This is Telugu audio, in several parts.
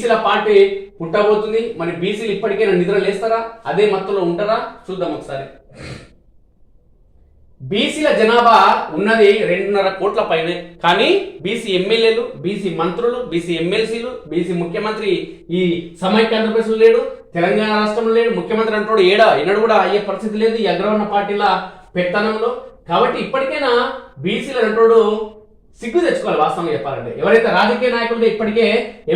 బీసీల పార్టీ పుట్టబోతుంది. మరి బీసీలు ఇప్పటికైనా నిద్ర లేస్తారా? అదే మత్తులో ఉంటారా? చూద్దాం ఒకసారి. బీసీల జనాభా ఉన్నది రెండున్నర కోట్ల పైనే. కానీ బీసీ ఎమ్మెల్యేలు బీసీ మంత్రులు బీసీ ఎమ్మెల్సీలు బీసీ ముఖ్యమంత్రి ఈ సమైక్య ఆంధ్రప్రదేశ్లో లేడు తెలంగాణ రాష్ట్రంలో లేడు. ముఖ్యమంత్రి అంటాడు ఏడా ఎన్నడూ కూడా అయ్యే పరిస్థితి లేదు ఈ అగ్రవర్ణ పార్టీల పెత్తనంలో. కాబట్టి ఇప్పటికైనా బీసీల అంటాడు సిగ్గు తెచ్చుకోవాలి వాస్తవంగా చెప్పాలంటే. ఎవరైతే రాజకీయ నాయకులుగా ఇప్పటికే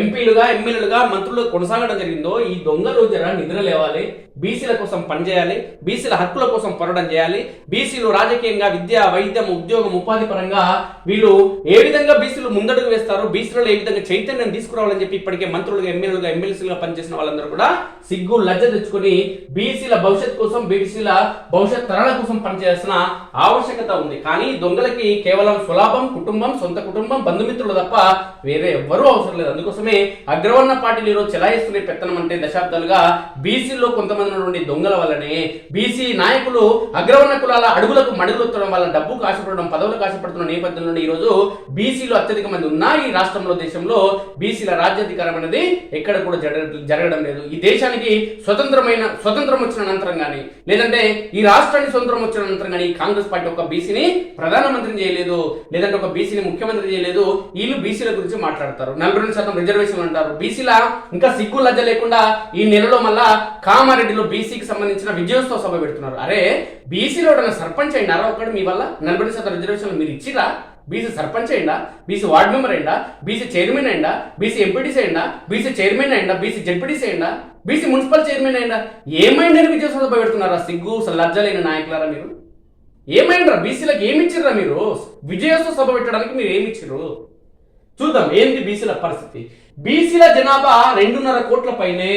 ఎంపీలుగా ఎమ్మెల్యేలుగా మంత్రులు కొనసాగడం జరిగిందో ఈ దొంగలు జర నిద్ర లేవాలి బీసీల కోసం పనిచేయాలి బీసీల హక్కుల కోసం పోరాటం చేయాలి బీసీలు రాజకీయంగా విద్య వైద్యం ఉద్యోగం ఉపాధి పరంగా వీళ్ళు ఏ విధంగా బీసీలు ముందడుగు వేస్తారు బీసీలలో ఏ విధంగా చైతన్యం తీసుకురావాలని చెప్పి ఇప్పటికే మంత్రులుగా ఎమ్మెల్యేలుగా ఎమ్మెల్సీలుగా పనిచేసిన వాళ్ళందరూ కూడా సిగ్గు లజ్జ తెచ్చుకొని బీసీల భవిష్యత్ కోసం బీసీల భవిష్యత్ తరాల కోసం పనిచేయాల్సిన ఆవశ్యకత ఉంది. కానీ దొంగలకి కేవలం సులాభం కుటుంబం సొంత కుటుంబం బంధుమిత్రులు తప్ప వేరే ఎవ్వరూ అవసరం లేదు. అందుకోసమే అగ్రవర్ణ పార్టీలు ఈరోజు చెలాయిస్తున్న పెత్తనం అంటే దశాబ్దాలుగా బీసీలో కొంతమంది ఉన్నటువంటి దొంగల వల్లనే బీసీ నాయకులు అగ్రవర్ణ కులాల అడుగులకు మడుగులొత్తడం వల్ల డబ్బు కాశపడడం పదవులు కాశపడుతున్న నేపథ్యంలో ఈ రోజు బీసీలు అత్యధిక మంది ఉన్నా ఈ రాష్ట్రంలో దేశంలో బీసీల రాజ్యాధికారం అనేది ఎక్కడ కూడా జరగ- జరగడం లేదు. ఈ దేశానికి స్వతంత్రమైన స్వతంత్రం వచ్చిన అనంతరం కానీ లేదంటే ఈ రాష్ట్రానికి స్వతంత్రం వచ్చిన అనంతరం కానీ కాంగ్రెస్ పార్టీ ఒక బీసీని ప్రధానమంత్రిని చేయలేదు లేదంటే ఒక బీసీని ముఖ్యమంత్రి చేయలేదు వీళ్ళు బీసీల గురించి మాట్లాడతారు. నలభై రెండు శాతం రిజర్వేషన్ అంటారు. బీసీల ఇంకా సిగ్గు లజ్జ లేకుండా ఈ నెలలో మళ్ళా కామారెడ్డిలో బీసీకి సంబంధించిన విజయోత్సవ సభ పెడుతున్నారు. అరే బీసీలో ఎవరైనా సర్పంచ్ అయినారా ఒకటి మీ వల్ల? నలభై రెండు శాతం రిజర్వేషన్లు మీరు ఇచ్చిరా బీసీ సర్పంచ్ అయిందా? బీసీ వార్డ్ మెంబర్ అయిందా? బీసీ చైర్మన్ అయిందా? బీసీ ఎంపీటీసీ అయిందా? బీసీ చైర్మన్ అయిందా? బీసీ జడ్పీటీసీ అయిందా? బీసీ మున్సిపల్ చైర్మన్ అయిందా? ఏమైందని విజయసభ పెడుతున్నారా? సిగ్గు అసలు లజ్జలేని నాయకులారా మీరు? ఏమైండ్రా బీసీలకు ఏమిచ్చిర్రా మీరు? విజయోత్సవ సభ పెట్టడానికి మీరు ఏమి చూద్దాం ఏంటి బీసీల పరిస్థితి? బీసీల జనాభా రెండున్నర కోట్ల పైనే.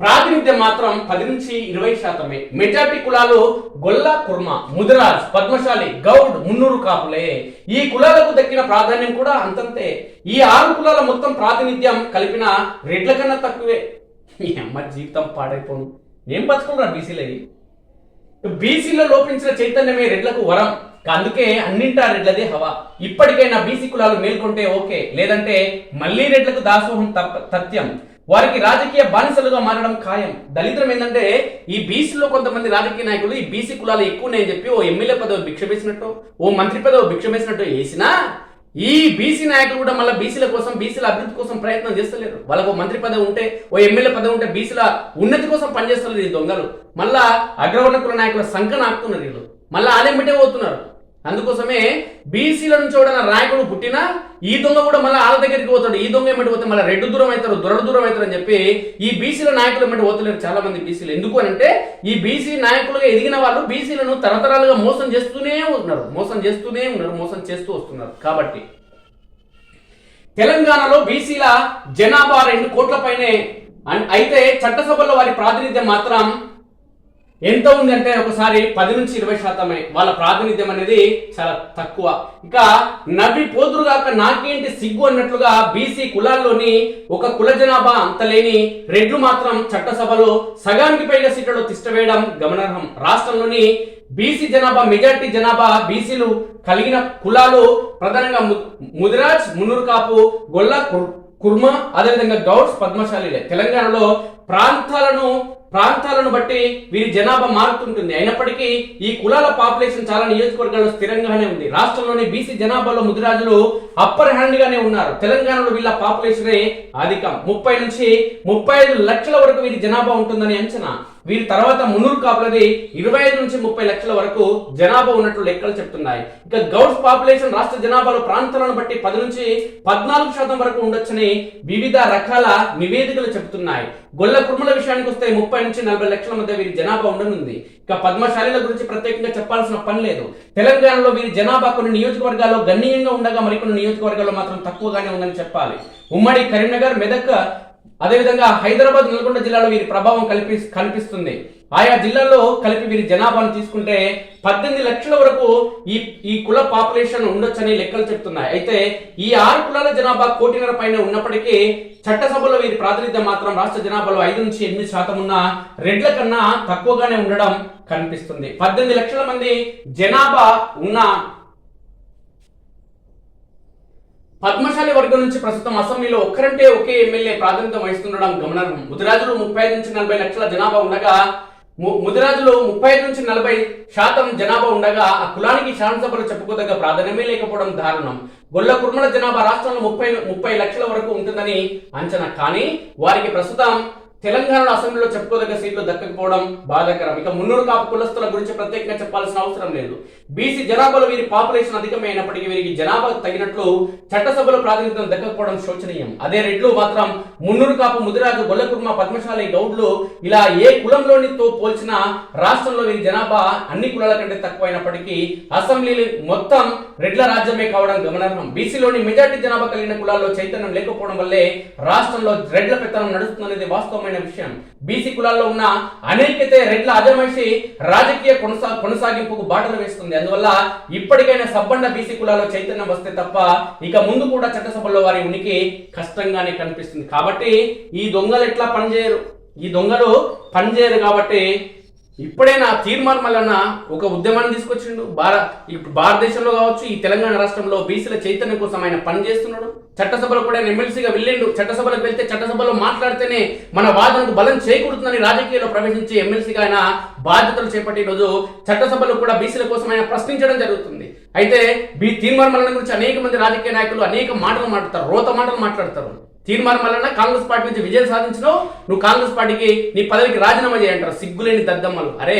ప్రాతినిధ్యం మాత్రం పది నుంచి ఇరవై శాతమే. మెజార్టీ కులాలు గొల్ల కుర్మ ముదిరాజ్ పద్మశాలి గౌడ్ మున్నూరు కాపులే. ఈ కులాలకు దక్కిన ప్రాధాన్యం కూడా అంతంతే. ఈ ఆరు కులాల మొత్తం ప్రాతినిధ్యం కలిపిన రెడ్ల కన్నా తక్కువే. ఈ అమ్మ జీవితం పాడైపోను. ఏం బతుకులరా బీసీలవి? బీసీలో లోపించిన చైతన్యమే రెడ్లకు వరం. అందుకే అన్నింటా రెడ్లదే హవా. ఇప్పటికైనా బీసీ కులాలు మేల్కొంటే ఓకే. లేదంటే మళ్ళీ రెడ్లకు దాసోహం తథ్యం. వారికి రాజకీయ బానిసలుగా మారడం ఖాయం. దళితం ఏంటంటే ఈ బీసీలో కొంతమంది రాజకీయ నాయకులు ఈ బీసీ కులాలు ఎక్కువ నేను చెప్పి ఓ ఎమ్మెల్యే పదవి భిక్ష వేసినట్టు ఓ మంత్రి పదవి భిక్ష వేసినట్టు వేసినా ఈ బీసీ నాయకులు కూడా మళ్ళీ బీసీల కోసం బీసీల అభివృద్ధి కోసం ప్రయత్నం చేస్తలేరు. వాళ్ళకు మంత్రి పదవి ఉంటే ఓ ఎమ్మెల్యే పదవి ఉంటే బీసీల ఉన్నతి కోసం పనిచేస్తలేరు ఈ దొంగలు. మళ్ళా అగ్రవర్ణ కుల నాయకుల సంఖ్య నాపుతున్నారు వీళ్ళు. మళ్ళీ ఆలెంబటే పోతున్నారు. అందుకోసమే బీసీల నుంచి ఎవడన్నా నాయకుడు పుట్టినా ఈ దొంగ కూడా మళ్ళీ వాళ్ళ దగ్గరికి పోతాడు. ఈ దొంగ ఏమిటి పోతే మళ్ళీ రెడ్డు దూరం అవుతారు దొరడు దూరం అవుతారు అని చెప్పి ఈ బీసీల నాయకులు ఏమిటి పోతలేరు చాలా మంది బీసీలు. ఎందుకు అని అంటే ఈ బీసీ నాయకులుగా ఎదిగిన వాళ్ళు బీసీలను తరతరాలుగా మోసం చేస్తూనే ఉన్నారు. మోసం చేస్తూనే ఉన్నారు మోసం చేస్తూ వస్తున్నారు. కాబట్టి తెలంగాణలో బీసీల జనాభా రెండు కోట్ల పైనే అయితే చట్టసభలో వారి ప్రాతినిధ్యం మాత్రం ఎంత ఉంది అంటే ఒకసారి పది నుంచి ఇరవై శాతమే వాళ్ళ ప్రాతినిధ్యం అనేది చాలా తక్కువ. ఇంకా నవ్వి పోతురుగాక నాకేంటి సిగ్గు అన్నట్లుగా బీసీ కులాల్లోని ఒక కుల జనాభా అంత లేని రెడ్లు మాత్రం చట్టసభలో సగానికి పైగా సీట్లలో తిష్టవేయడం గమనార్హం. రాష్ట్రంలోని బీసీ జనాభా మెజార్టీ జనాభా బీసీలు కలిగిన కులాలు ప్రధానంగా ముదిరాజ్ మునుర్కాపు గొల్ల కుర్- కుర్మా అదేవిధంగా గౌడ్స్ పద్మశాలిలే. తెలంగాణలో ప్రాంతాలను ప్రాంతాలను బట్టి వీరి జనాభా మారుతుంటుంది. అయినప్పటికీ ఈ కులాల పాపులేషన్ చాలా నియోజకవర్గాల్లో స్థిరంగానే ఉంది. రాష్ట్రంలోని బీసీ జనాభాలో ముదిరాజులు అప్పర్ హ్యాండ్ గానే ఉన్నారు. తెలంగాణలో వీళ్ళ పాపులేషన్ అధికం. ముప్పై నుంచి ముప్పై ఐదు లక్షల వరకు వీరి జనాభా ఉంటుందని అంచనా. వీరి తర్వాత మునూర్ కాపులది ఇరవై ఐదు నుంచి ముప్పై లక్షల వరకు జనాభా ఉన్నట్లు లెక్కలు చెప్తున్నాయి. ఇక గౌడ్స్ పాపులేషన్ రాష్ట్ర జనాభాలో ప్రాంతాలను బట్టి పది నుంచి పద్నాలుగు శాతం వరకు ఉండొచ్చని వివిధ రకాల నివేదికలు చెబుతున్నాయి. గొల్ల కుర్మల విషయానికి వస్తే ముప్పై నుంచి నలభై లక్షల మధ్య వీరి జనాభా ఉండనుంది. ఇక పద్మశాలీల గురించి ప్రత్యేకంగా చెప్పాల్సిన పని లేదు. తెలంగాణలో వీరి జనాభా కొన్ని నియోజకవర్గాల్లో గణనీయంగా ఉండగా మరికొన్ని నియోజకవర్గాల్లో మాత్రం తక్కువగానే ఉందని చెప్పాలి. ఉమ్మడి కరీంనగర్ మెదక్ అదేవిధంగా హైదరాబాద్ నల్గొండ జిల్లాలో వీరి ప్రభావం కల్పి కనిపిస్తుంది. ఆయా జిల్లాల్లో కలిపి వీరి జనాభాను తీసుకుంటే పద్దెనిమిది లక్షల వరకు ఈ ఈ కుల పాపులేషన్ ఉండొచ్చని లెక్కలు చెప్తున్నాయి. అయితే ఈ ఆరు కులాల జనాభా కోటిన్నర పైన ఉన్నప్పటికీ చట్టసభలో వీరి ప్రాతినిధ్యం మాత్రం రాష్ట్ర జనాభాలో ఐదు నుంచి ఎనిమిది శాతం ఉన్న రెడ్ల కన్నా తక్కువగానే ఉండడం కనిపిస్తుంది. పద్దెనిమిది లక్షల మంది జనాభా ఉన్న పద్మశాలి వర్గం నుంచి ప్రస్తుతం అసెంబ్లీలో ఒక్కరంటే ఒకే ఎమ్మెల్యే ప్రాతినిధ్యం వహిస్తుండడం గమనార్హం. ముదిరాజులు ముప్పై ఐదు నుంచి నలభై లక్షల జనాభా ఉండగా ము- ముదిరాజులు ముప్పై ఐదు నుంచి నలభై శాతం జనాభా ఉండగా ఆ కులానికి శాసనసభలో చెప్పుకోదగ్గ ప్రాధాన్యమే లేకపోవడం దారుణం. గొల్ల కుర్మల జనాభా రాష్ట్రంలో ముప్పై ముప్పై లక్షల వరకు ఉంటుందని అంచనా. కానీ వారికి ప్రస్తుతం తెలంగాణ అసెంబ్లీలో చెప్పుకోదగ్గ సీట్లు దక్కకపోవడం బాధాకరం. ఇక మున్నూరు కాపు కులస్తుల గురించి ప్రత్యేకంగా చెప్పాల్సిన అవసరం లేదు. బీసీ జనాభాలో వీరి పాపులేషన్ అధికమైనప్పటికీ వీరికి జనాభా తగినట్లు చట్టసభలో ప్రాతినిధ్యం దక్కకపోవడం శోచనీయం. అదే రెడ్లు మాత్రం మున్నూరు కాపు ముదిరాజు గొల్లకుర్మ పద్మశాలి గౌడ్లు ఇలా ఏ కులంలోనితో పోల్చినా రాష్ట్రంలో వీరి జనాభా అన్ని కులాల కంటే తక్కువైనప్పటికీ అసెంబ్లీ మొత్తం రెడ్ల రాజ్యమే కావడం గమనార్హం. బీసీలోని మెజార్టీ జనాభా కలిగిన కులాల్లో చైతన్యం లేకపోవడం వల్లే రాష్ట్రంలో రెడ్ల పెత్తనం నడుస్తుందనేది వాస్తవమైన విషయం. బీసీ కులాల్లో ఉన్న అనేకతే రెడ్ల అజమాయిషి రాజకీయ కొనసా కొనసాగింపుకు బాటలు వేస్తుంది. అందువల్ల ఇప్పటికైనా సబ్బండ బీసీ కులాల్లో చైతన్యం వస్తే తప్ప ఇక ముందు కూడా చట్టసభలో వారి ఉనికి కష్టంగానే కనిపిస్తుంది. కాబట్టి ఈ దొంగలు ఎట్లా పనిచేయరు? ఈ దొంగలు పనిచేయరు కాబట్టి ఇప్పుడైనా తీర్మానం వలన ఒక ఉద్యమాన్ని తీసుకొచ్చిండు. భారత్ ఇప్పుడు భారతదేశంలో కావచ్చు ఈ తెలంగాణ రాష్ట్రంలో బీసీల చైతన్యం కోసం ఆయన పని చేస్తున్నాడు. చట్టసభలో కూడా ఆయన ఎమ్మెల్సీగా వెళ్ళిండు. చట్టసభలకు వెళ్తే చట్టసభలో మాట్లాడితేనే మన వాదనకు బలం చేకూరుతుందని రాజకీయాల్లో ప్రవేశించి ఎమ్మెల్సీగా ఆయన బాధ్యతలు చేపట్టి రోజు చట్టసభలో కూడా బీసీల కోసం ఆయన ప్రశ్నించడం జరుగుతుంది. అయితే బీ తీర్మానం గురించి అనేక మంది రాజకీయ నాయకులు అనేక మాటలు మాట్లాడతారు రోత మాటలు మాట్లాడతారు. తీర్మానం వలన కాంగ్రెస్ పార్టీ నుంచి విజయం సాధించినావు నువ్వు కాంగ్రెస్ పార్టీకి నీ పదవికి రాజీనామా చేయంటారు. సిగ్గులేని దద్దమ్మలు. అరే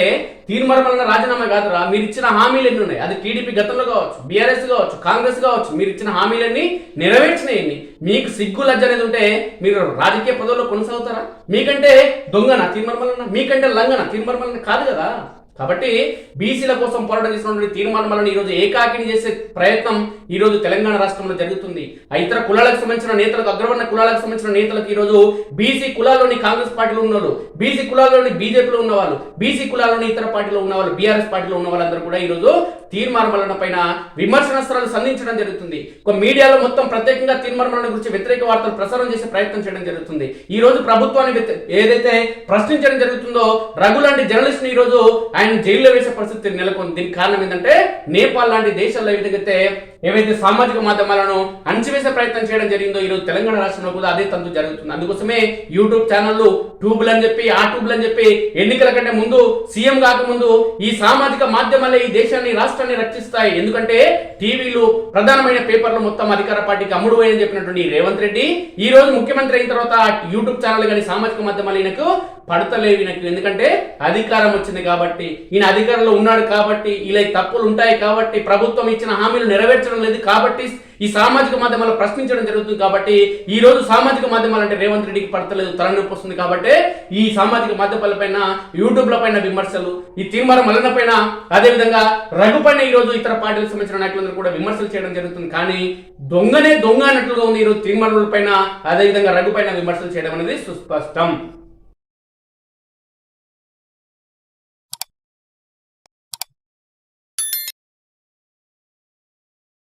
తీర్మానం వలన రాజీనామా కాదురా. మీరు ఇచ్చిన హామీలు ఎన్ని ఉన్నాయి? అది టీడీపీ గతంలో కావచ్చు బీఆర్ఎస్ కావచ్చు కాంగ్రెస్ కావచ్చు. మీరు ఇచ్చిన హామీలన్నీ నెరవేర్చినాయి మీకు సిగ్గు లజ్జ అనేది ఉంటే మీరు రాజకీయ పదవుల్లో కొనసాగుతారా? మీకంటే దొంగన తీర్మానం వలన? మీకంటే లంగన? తీర్మానం వలన కాదు కదా. కాబట్టి బీసీల కోసం పోరాటం చేసినటువంటి తీర్మానం వలన ఈరోజు ఏకాకిని చేసే ప్రయత్నం ఈరోజు తెలంగాణ రాష్ట్రంలో జరుగుతుంది. ఆ ఇతర కులాలకు సంబంధించిన నేతలకు అగ్రవర్ణ కులాలకు సంబంధించిన నేతలకు ఈరోజు బీసీ కులాల్లోని కాంగ్రెస్ పార్టీలో ఉన్నవాళ్ళు బీసీ కులాల్లోని బీజేపీలో ఉన్నవాళ్ళు బీసీ కులాల్లోని ఇతర పార్టీలో ఉన్నవాళ్ళు బీఆర్ఎస్ పార్టీలో ఉన్న వాళ్ళందరూ కూడా ఈ రోజు పైన విమర్శనాస్త్రాలు సంధించడం జరుగుతుంది. ఒక మీడియాలో మొత్తం ప్రత్యేకంగా తీర్మానం గురించి వ్యతిరేక వార్తలు ప్రసారం చేసే ప్రయత్నం చేయడం జరుగుతుంది. ఈ రోజు ప్రభుత్వాన్ని ఏదైతే ప్రశ్నించడం జరుగుతుందో రఘు లాంటి జర్నలిస్ట్ ఈ రోజు ఆయన జైల్లో వేసే పరిస్థితి నెలకొంది. దీనికి కారణం ఏంటంటే నేపాల్ లాంటి దేశాల్లో ఏదైతే ఏవైతే సామాజిక మాధ్యమాలను అణచివేసే ప్రయత్నం చేయడం జరిగిందో ఈ రోజు తెలంగాణ రాష్ట్రంలో కూడా అదే తంతు జరుగుతుంది. అందుకోసమే యూట్యూబ్ ఛానళ్ళు ట్యూబ్లు అని చెప్పి ఆ ట్యూబ్లు అని చెప్పి ఎన్నికల కంటే ముందు సీఎం కాకముందు ఈ సామాజిక మాధ్యమాలే ఈ దేశాన్ని రాష్ట్రాన్ని రక్షిస్తాయి. ఎందుకంటే టీవీలు ప్రధానమైన పేపర్లు మొత్తం అధికార పార్టీకి అమ్ముడు అని చెప్పినటువంటి రేవంత్ రెడ్డి ఈ రోజు ముఖ్యమంత్రి అయిన తర్వాత యూట్యూబ్ ఛానల్ కానీ సామాజిక మాధ్యమాలు ఈయనకు పడతలేవు ఈయనకు. ఎందుకంటే అధికారం వచ్చింది కాబట్టి ఈయన అధికారంలో ఉన్నాడు కాబట్టి ఇలా తప్పులు ఉంటాయి కాబట్టి ప్రభుత్వం ఇచ్చిన హామీలు నెరవేర్చడం లేదు కాబట్టి ఈ సామాజిక మాధ్యమాలు ప్రశ్నించడం జరుగుతుంది కాబట్టి ఈ రోజు సామాజిక మాధ్యమాలు అంటే రేవంత్ రెడ్డికి పడతలేదు తలనొప్పి వస్తుంది కాబట్టి ఈ సామాజిక మాధ్యమాల పైన యూట్యూబ్ల పైన విమర్శలు ఈ తీర్మానం మలన పైన అదేవిధంగా రఘు పైన ఈ రోజు ఇతర పార్టీలకు సంబంధించిన నాయకులందరూ కూడా విమర్శలు చేయడం జరుగుతుంది. కానీ దొంగనే దొంగ అన్నట్లుగా ఉంది ఈ రోజు పైన అదే విధంగా రఘు పైన విమర్శలు చేయడం అనేది సుస్పష్టం.